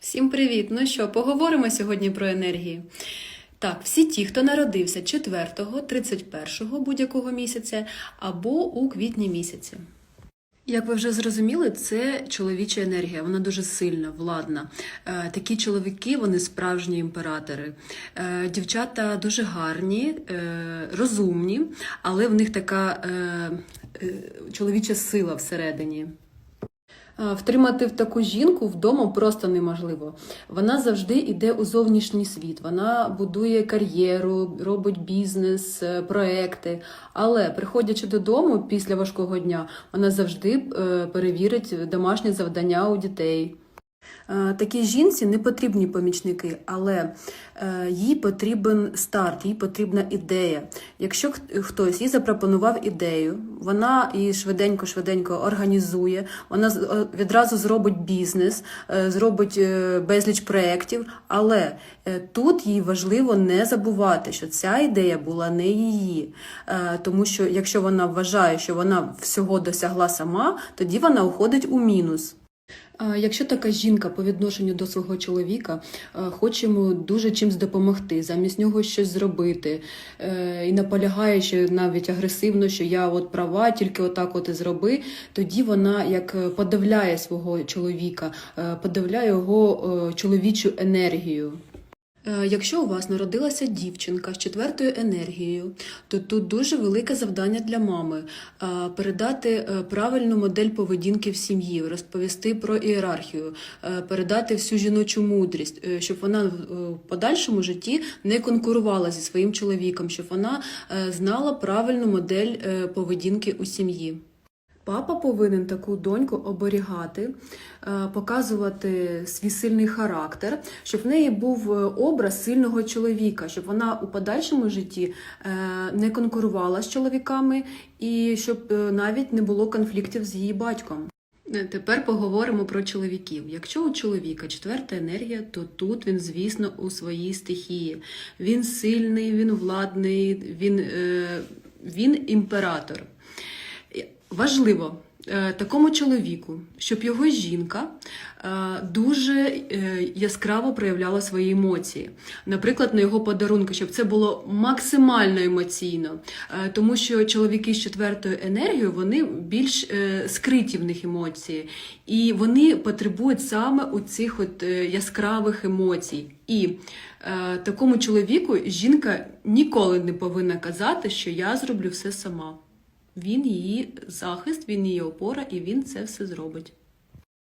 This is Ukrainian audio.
Всім привіт! Ну що, поговоримо сьогодні про енергії. Так, всі ті, хто народився 4, 31 будь-якого місяця або у квітні місяці. Як ви вже зрозуміли, це чоловіча енергія, вона дуже сильна, владна. Е, Такі чоловіки, вони справжні імператори. Е, Дівчата дуже гарні, е, розумні, але в них така чоловіча сила всередині. А, Втримати в таку жінку вдома просто неможливо. Вона завжди йде у зовнішній світ. Вона будує кар'єру, робить бізнес, е, проекти. Але приходячи додому після важкого дня, вона завжди е, перевірить домашнє завдання у дітей. Е, Такій жінці не потрібні помічники, але е, їй потрібен старт, їй потрібна ідея. Якщо хтось їй запропонував ідею, вона її швиденько-швиденько організує, вона відразу зробить бізнес, е, зробить безліч проєктів, але тут їй важливо не забувати, що ця ідея була не її. Тому що якщо вона вважає, що вона всього досягла сама, тоді вона уходить у мінус. Якщо така жінка по відношенню до свого чоловіка хочемо хоче йому дуже чимсь допомогти, замість нього щось зробити, е, і наполягає, що навіть агресивно, що я от права, тільки отак от і зроби, тоді вона як е, подавляє свого чоловіка, е, подавляє його е, чоловічу енергію. Е, Якщо у вас народилася дівчинка з четвертою енергією, то тут дуже велике завдання для мами е, передати е, правильну модель поведінки в сім'ї, розповісти про ієрархію, передати всю жіночу мудрість, щоб вона в подальшому житті не конкурувала зі своїм чоловіком, щоб вона знала правильну модель поведінки у сім'ї. Папа повинен таку доньку оберігати, е, показувати свій сильний характер, щоб в неї був е, образ сильного чоловіка, щоб вона у подальшому житті е, не конкурувала з чоловіками і щоб навіть не було конфліктів з її батьком. Тепер поговоримо про чоловіків. Якщо у чоловіка четверта енергія, то тут він, звісно, у своїй стихії. Він сильний, він владний, він, він імператор. Важливо е, такому чоловіку, щоб його жінка е, дуже е, яскраво проявляла свої емоції. Наприклад, на його подарунки, щоб це було максимально емоційно, тому що чоловіки з четвертою енергією вони більш скриті в них емоції, і вони потребують саме у цих от яскравих емоцій. І е, такому чоловіку жінка ніколи не повинна казати, що я зроблю все сама. Він її захист, він її опора, і він це все зробить.